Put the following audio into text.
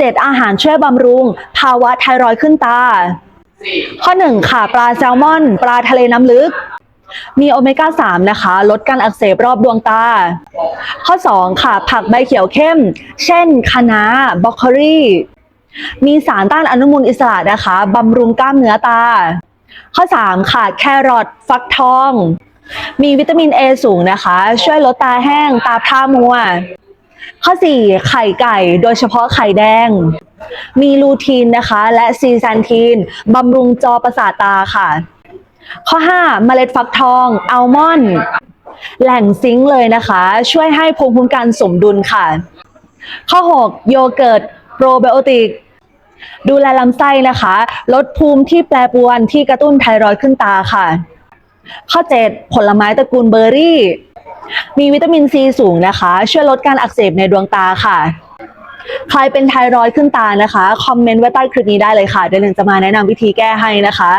7 อาหารช่วยบำรุง ภาวะไทรอยด์ขึ้นตา ข้อ 1 ค่ะ ปลาแซลมอน ปลาทะเลน้ำลึก มีโอเมก้า 3 นะคะ ลดการอักเสบรอบดวงตา ข้อ 2 ค่ะ ผักใบเขียวเข้ม เช่นคะน้าบรอกโคลีมีสารต้านอนุมูลอิสระนะคะบำรุงกล้ามเนื้อตา ข้อ 3 ค่ะ แครอทฟักทอง มีวิตามิน A สูงนะคะ ช่วยลดตาแห้ง ตาพร่ามัว ข้อ 4 ไข่ไก่โดยเฉพาะไข่แดง มีลูทีนนะคะ และซีแซนทีนบำรุงจอประสาทตาค่ะ ข้อ 5 เมล็ดฟักทองอัลมอนด์แหล่งซิงค์เลยนะคะ ช่วยให้ภูมิคุ้มกันสมดุลค่ะ ข้อ 6 โยเกิร์ตโปรไบโอติก ดูแลลำไส้นะคะ ลดภูมิที่แปรปรวนที่กระตุ้นไทรอยด์ขึ้นตาค่ะ ข้อ 7 ผลไม้ตระกูลเบอร์รี่ มีวิตามินซีสูงนะคะ ช่วยลดการอักเสบในดวงตาค่ะ ใครเป็นไทรอยด์ขึ้นตานะคะ คอมเมนต์ไว้ใต้คลิปนี้ได้เลยค่ะ เดี๋ยวหนึ่งจะมาแนะนำวิธีแก้ให้นะคะ